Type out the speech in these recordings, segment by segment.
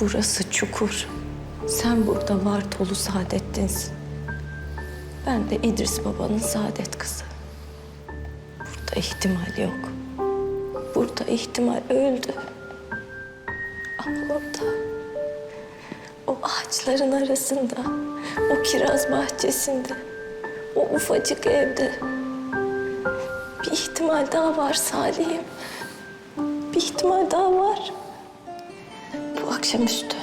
Burası çukur. Sen burada var dolu saadettinsin. Ben de İdris babanın saadet kızı. Burada ihtimal yok. Burada ihtimal öldü. Ama orada, o ağaçların arasında, o kiraz bahçesinde, o ufacık evde bir ihtimal daha var Salih'im. Bir ihtimal daha var. Akşamüstü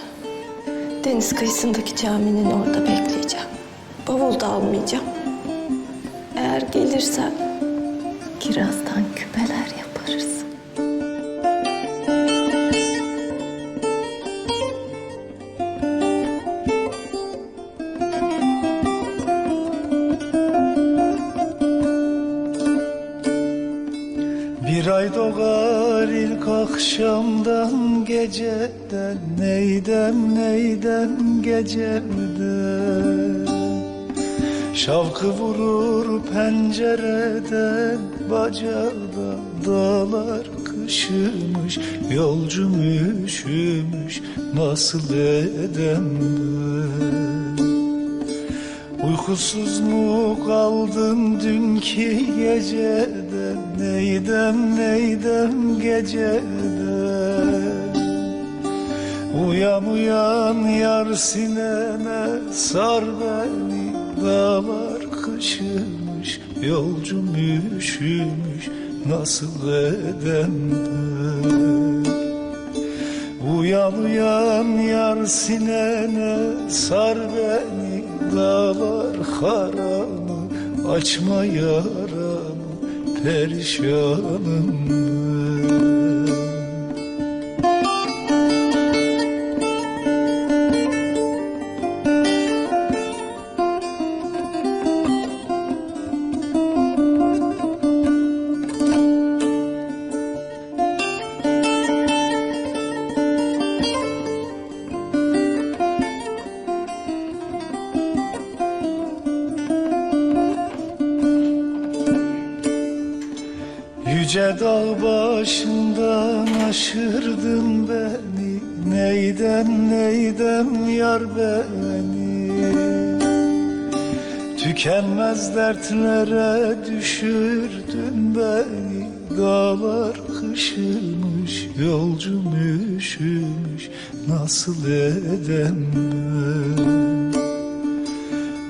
deniz kıyısındaki caminin orada bekleyeceğim. Bavul da almayacağım. Eğer gelirsen kirazdan küpeler yaparız. Bir ay doğar ilk akşamdan geceden Neydem neydem gecemden Şavkı vurur pencereden Bacada dağlar kışımış Yolcum üşümüş nasıl edem Uykusuz mu kaldın dünkü geceden Neydem neydem geceden? Uyan uyan yar sinene sar beni Dağlar kışımış yolcum üşümüş Nasıl edem Uyan uyan yar sinene sar beni Dağlar haramı açma yaramı Perişanım ben. Yüce dağ başından aşırdın beni. Neydem neydem yar beni? Tükenmez dertlere düşürdün beni. Dağlar kışılmış yolcum üşümüş. Nasıl edem ben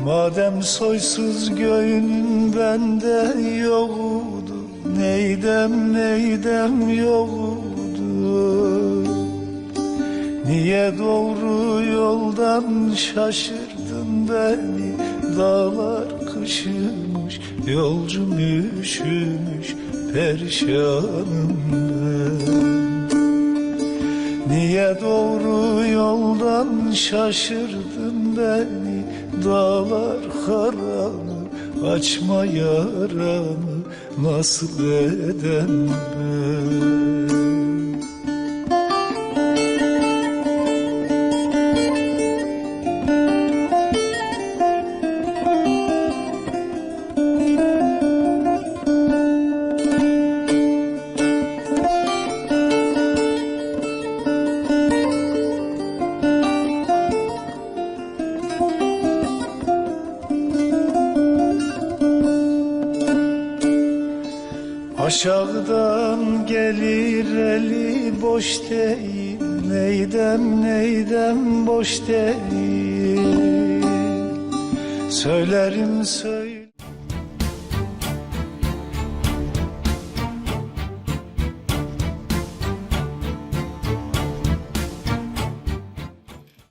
Madem soysuz göğünün bende yoktu Neydem neydem yoktu Niye doğru yoldan şaşırdın beni? Dağlar kışımış yolcum üşümüş Perişanım Niye doğru yoldan şaşırdın beni? Dağlar haramı açma yaramı Nasıl edem ben Aşağıdan gelir eli boş değil. Neydem neydem boş değil. Söylerim söyle